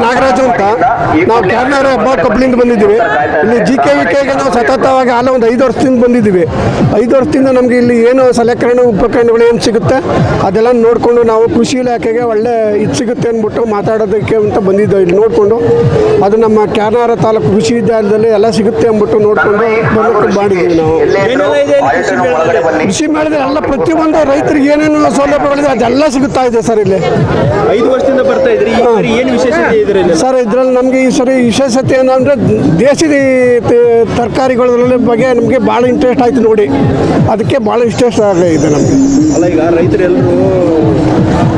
नागराज अंत ನಾವು ಕ್ಯಾರ್ನಾರ ಹಬ್ಬ ಕೊಪ್ಪಳಿಂದ ಬಂದಿದ್ದೀವಿ. ಇಲ್ಲಿ ಜಿ ಕೆ ವಿ ಕೆಗೆ ನಾವು ಸತತವಾಗಿ ಅಲ್ಲ ಒಂದು ಐದು ವರ್ಷದಿಂದ ಬಂದಿದ್ದೀವಿ. ಐದು ವರ್ಷದಿಂದ ನಮಗೆ ಇಲ್ಲಿ ಏನು ಸಲಕರಣೆ ಉಪಕರಣಗಳು ಏನು ಸಿಗುತ್ತೆ ಅದೆಲ್ಲ ನೋಡಿಕೊಂಡು ನಾವು ಕೃಷಿ ಇಲಾಖೆಗೆ ಒಳ್ಳೆ ಇದು ಸಿಗುತ್ತೆ ಅಂದ್ಬಿಟ್ಟು ಮಾತಾಡೋದಕ್ಕೆ ಅಂತ ಬಂದಿದ್ದೆವು ಇಲ್ಲಿ ನೋಡಿಕೊಂಡು ಅದು ನಮ್ಮ ಕ್ಯಾರ್ನಾರ ತಾಲೂಕು ಕೃಷಿ ವಿದ್ಯಾಲಯದಲ್ಲಿ ಎಲ್ಲ ಸಿಗುತ್ತೆ ಅಂದ್ಬಿಟ್ಟು ನೋಡಿಕೊಂಡು ಬಂದು ಮಾಡಿದ್ದೀವಿ ನಾವು. ಕೃಷಿ ಮಾಡಿದ್ರೆ ಎಲ್ಲ ಪ್ರತಿಯೊಂದು ರೈತರಿಗೆ ಏನೇನು ಸೌಲಭ್ಯಗಳಿದೆ ಅದೆಲ್ಲ ಸಿಗುತ್ತಾ ಇದೆ ಸರ್ ಇಲ್ಲಿ. ಐದು ವರ್ಷದಿಂದ ಬರ್ತಾ ಇದ್ರಿ ಏನು ವಿಶೇಷತೆ ಇದ್ರೆ ಸರ್ ಇದರಲ್ಲಿ ನಮಗೆ ಈ ಸರಿ ವಿಶೇಷತೆ ಏನಂದರೆ ದೇಶದ ತರಕಾರಿಗಳ ಬಗ್ಗೆ ನಮಗೆ ಭಾಳ ಇಂಟ್ರೆಸ್ಟ್ ಆಯಿತು ನೋಡಿ. ಅದಕ್ಕೆ ಭಾಳ ಇಷ್ಟ ಆಗಿದೆ ನಮಗೆ. ಅಲ್ಲ ಈಗ ರೈತರೆಲ್ಲರೂ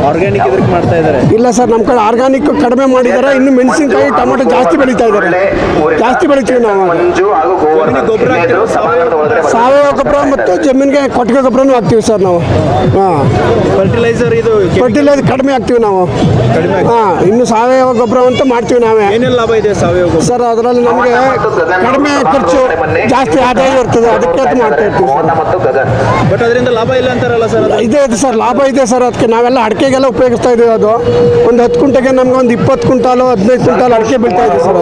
ಆರ್ಗ್ಯಾನಿಕ್ ಇದಕ್ಕೆ ಮಾಡ್ತಾ ಇದ್ದಾರೆ ಇಲ್ಲ ಸರ್ ನಮ್ಮ ಕಡೆ ಆರ್ಗ್ಯಾನಿಕ್ ಕಡಿಮೆ ಮಾಡಿದ್ದಾರೆ ಇನ್ನು ಮೆಣಸಿನಕಾಯಿ ಟೊಮೆಟೊ ಜಾಸ್ತಿ ಬೆಳೀತಾ ಇದ್ದಾರೆ ಜಾಸ್ತಿ ಬೆಳಿತೀವಿ ನಾವು. ಸಾವಯವ ಗೊಬ್ಬರ ಮತ್ತು ಜಮೀನಿಗೆ ಕೊಟ್ಟಿಗೆ ಗೊಬ್ಬರನೂ ಹಾಕ್ತೀವಿ ಸರ್ ನಾವು. ಹಾಂ. ಫರ್ಟಿಲೈಸರ್ ಇದು ಫರ್ಟಿಲೈಸರ್ ಕಡಿಮೆ ಹಾಕ್ತೀವಿ ನಾವು? ಹಾಂ ಇನ್ನು ಸಾವಯವ ಗೊಬ್ಬರ ಅಂತ ಮಾಡ್ತೀವಿ ನಾವೇ. ಏನೆಲ್ಲ ಲಾಭ ಇದೆ ಸಾವಯವ ಗೊಬ್ಬರ? ಸರ್ ಅದರಲ್ಲಿ ನಮಗೆ ಕಡಿಮೆ ಖರ್ಚು ಜಾಸ್ತಿ ಆದಾಯ ಇರ್ತದೆ ಅದಕ್ಕೆ ಅದು ಮಾಡ್ತಾ ಇರ್ತೀವಿ ಬಟ್ ಅದರಿಂದ ಲಾಭ ಇಲ್ಲ ಅಂತಾರಲ್ಲ ಸರ್ ಅದು? ಇದೆ ಇದೆ ಸರ್ ಲಾಭ ಇದೆ ಸರ್ ಅದಕ್ಕೆ ನಾವೆಲ್ಲ ಅಡಿಕೆಗೆಲ್ಲ ಉಪಯೋಗಿಸ್ತಾ ಇದ್ದೀವಿ ಅದು. ಒಂದು ಹತ್ತು ಕುಂಟೆಗೆ ನಮ್ಗೆ ಒಂದು ಇಪ್ಪತ್ತು ಕುಂಟಾಲು ಹದಿನೈದು ಕುಂಟಾಲು ಅಡಿಕೆ ಬೀಳ್ತಾ ಇದೆ ಸರ್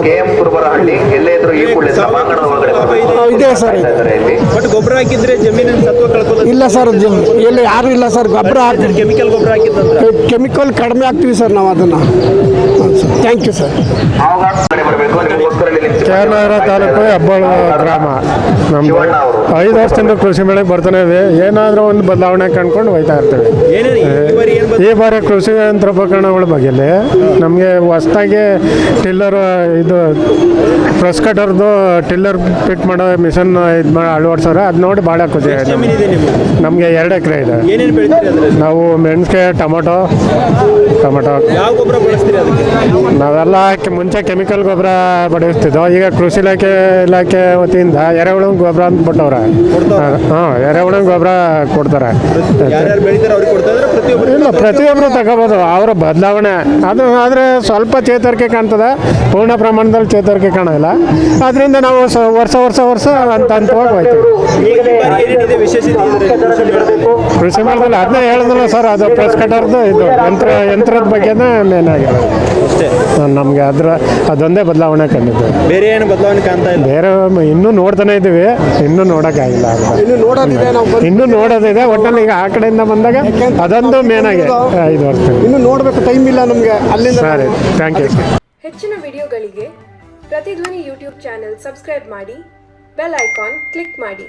ಇದೆ. ಸರ್. ಬಟ್ ಗೊಬ್ಬರ ಹಾಕಿದ್ರೆ ಜಮೀನಿನ ಸತ್ವ ಕಳ್ಕೊಳ್ಳೋದು ಇಲ್ಲ ಸರ್ ಎಲ್ಲ ಎಲ್ಲಿ ಯಾರು ಇಲ್ಲ ಸರ್ ಗೊಬ್ಬರ ಹಾಕಿ ಕೆಮಿಕಲ್ ಗೊಬ್ಬರ ಹಾಕಿದ್ರೆ ಕೆಮಿಕಲ್ ಕಡಿಮೆ ಆಗ್ತೀವಿ ಸರ್ ನಾವು ಅದನ್ನು. Thank you sir. Canara taluk Hebbal ಗ್ರಾಮ ಅವರು. ಐದು ವರ್ಷದಿಂದ ಕೃಷಿ ಮೇಳಕ್ಕೆ ಬರ್ತಾನೆ ಇದೆ ಏನಾದರೂ ಒಂದು ಬದಲಾವಣೆ ಕಂಡ್ಕೊಂಡು ಹೋಯ್ತಾ ಇರ್ತೇವೆ. ಈ ಬಾರಿ ಕೃಷಿ ಯಂತ್ರೋಪಕರಣಗಳ ಬಗ್ಗೆಲಿ ನಮಗೆ ಹೊಸ್ದಾಗಿ ಟಿಲ್ಲರ್ ಇದು ಪ್ರೆಸ್ ಕಟರ್ದು ಟಿಲ್ಲರ್ ಫಿಟ್ ಮಾಡೋ ಮಿಷನ್ ಇದು ಮಾಡಿ ಅಳವಡಿಸೋರು ಅದು ನೋಡಿ ಭಾಳ ಖುಷಿ ಆಯಿತು ನಮಗೆ ಎರಡು ಎಕರೆ ಇದೆ. ನಾವು ಮೆಣಸಿಗೆ ಟೊಮೊಟೊ ಟೊಮೊಟೊ. ನಾವೆಲ್ಲ ಮುಂಚೆ ಕೆಮಿಕಲ್ ಗೊಬ್ಬರ ಬಡಿಸ್ತಿದ್ದೋ ಈಗ ಕೃಷಿ ಇಲಾಖೆ ಇಲಾಖೆ ವತಿಯಿಂದ ಎರೆಹುಳು ಗೊಬ್ಬರ ಅಂತ ಬಿಟ್ಟವ್ರೆ. ಹಾಂ ಎರೆಹುಳ ಗೊಬ್ಬರ ಕೊಡ್ತಾರೆ. ಇಲ್ಲ ಪ್ರತಿಯೊಬ್ಬರು ತಗೋಬೋದು. ಅವರ ಬದಲಾವಣೆ. ಅದು ಆದರೆ ಸ್ವಲ್ಪ ಚೇತರಿಕೆ ಕಾಣ್ತದೆ. ಪೂರ್ಣ ಪ್ರಮಾಣದಲ್ಲಿ ಚೇತರಿಕೆ ಕಾಣೋಲ್ಲ ಅದರಿಂದ ನಾವು ವರ್ಷ ವರ್ಷ ವರ್ಷ ಅಂತ ಹಂತವಾಗಿ ಏನೇನಿದೆ ವಿಶೇಷತೆ ಕೃಷಿ ಮೇಳದಲ್ಲಿ ಅದನ್ನ ಹೇಳಿದ್ನಲ್ಲ ಸರ್ ಅದು ಪ್ರೆಸ್ ಕಟರ್ದು ಇದು ಯಂತ್ರ ಯಂತ್ರದ ಬಗ್ಗೆನೇ ಮೇನ್ ಆಗಿರೋದು. ಅಷ್ಟೇ. ನಮಗೆ ಅದರ ಅದೊಂದೇ ಬದಲಾವಣೆ ಕಂಡಿದ್ದು. ಬೇರೆ ಏನು ಬದಲಾವಣೆ ಕಾಣ್ತಾ ಇಲ್ಲ? ಬೇರೆ ಇನ್ನೂ ನೋಡ್ತಾನೆ ಇದ್ದೀವಿ ಇನ್ನೂ ನೋಡೋಕ್ಕಾಗಿಲ್ಲ ಅದು. ಇನ್ನು ನೋಡೋದಿದೆ ನಾವು ಬಂದು ಇನ್ನೂ ನೋಡೋದಿದೆ ಒಟ್ಟಲ್ಲಿ ಈಗ ಆ ಕಡೆಯಿಂದ ಬಂದಾಗ ಅದೊಂದು ಮೇನ್ ಆಗಿ ಇದು ವರ್ಷ ಇನ್ನು ನೋಡಬೇಕು ಟೈಮ್ ಇಲ್ಲ ನಮಗೆ. ಅಲ್ಲಿಂದ ಸರಿ ಥ್ಯಾಂಕ್ ಯು ಹೆಚ್ಚಿನ ವಿಡಿಯೋಗಳಿಗೆ ಪ್ರತಿಧ್ವನಿ ಯೂಟ್ಯೂಬ್ ಚಾನೆಲ್ ಸಬ್ಸ್ಕ್ರೈಬ್ ಮಾಡಿ ಬೆಲ್ ಐಕಾನ್ ಕ್ಲಿಕ್ ಮಾಡಿ.